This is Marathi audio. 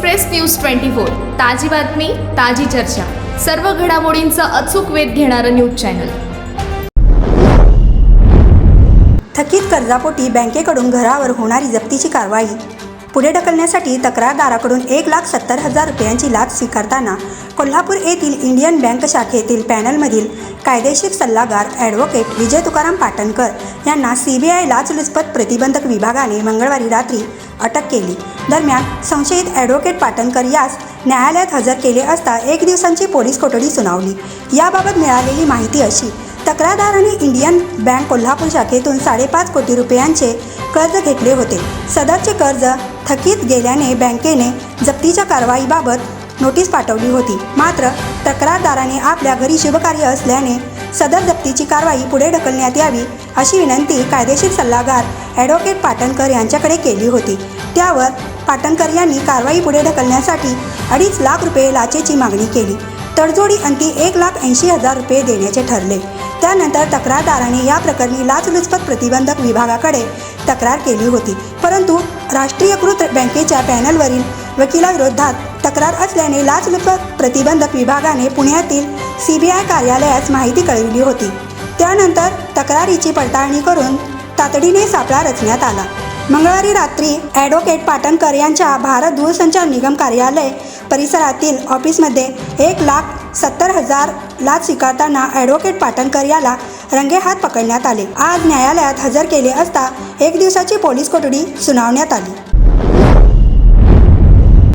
Express news twenty four. ताजी बातमी ताजी चर्चा. सर्व घडामोडींचा अचूक वेध घेणारं न्यूज चॅनल. थकीत कर्जापोटी बँकेकडून घरावर होणारी जप्तीची कारवाई पुढे ढकलण्यासाठी तक्रारदाराकडून एक लाख सत्तर हजार रुपयांची लाच स्वीकारताना कोल्हापूर येथील इंडियन बँक शाखेतील पॅनलमधील कायदेशीर सल्लागार ॲडव्होकेट विजय तुकाराम पाटणकर यांना सी बी आय लाचलुचपत प्रतिबंधक विभागाने मंगळवारी रात्री अटक केली. दरम्यान संशयित ॲडव्होकेट पाटणकर यास न्यायालयात हजर केले असता एक दिवसांची पोलीस कोठडी सुनावली. याबाबत मिळालेली माहिती अशी तक्रारदाराने इंडियन बँक कोल्हापूर शाखेतून साडेपाच कोटी रुपयांचे कर्ज घेतले होते. सदरचे कर्ज थकीत गेल्याने बँकेने जप्तीच्या कारवाईबाबत नोटीस पाठवली होती. मात्र तक्रारदाराने आपल्या घरी शुभकार्य असल्याने सदर जप्तीची कारवाई पुढे ढकलण्यात यावी अशी विनंती कायदेशीर सल्लागार ॲडव्होकेट पाटणकर यांच्याकडे केली होती. त्यावर पाटणकर यांनी कारवाई पुढे ढकलण्यासाठी अडीच लाख रुपये लाचेची मागणी केली. तडजोडी अंती एक लाख ऐंशी हजार रुपये देण्याचे ठरले. त्यानंतर तक्रारदाराने या प्रकरणी लाचलुचपत प्रतिबंधक विभागाकडे तक्रार केली होती. परंतु राष्ट्रीयकृत बँकेच्या पॅनलवरील वकिलाविरोधात तक्रार असल्याने लाचलुचपत प्रतिबंधक विभागाने पुण्यातील सी बी आय कार्यालयास माहिती कळविली होती. त्यानंतर तक्रारीची पडताळणी करून तातडीने सापळा रचण्यात आला. मंगळवारी रात्री ॲडव्होकेट पाटणकर यांच्या भारत दूरसंचार निगम कार्यालय परिसरातील ऑफिसमध्ये एक लाख सत्तर हजार लाच स्वीकारताना ॲडव्होकेट पाटणकर याला रंगेहात पकडण्यात आले. आज न्यायालयात हजर केले असता एक दिवसाची पोलीस कोठडी सुनावण्यात आली.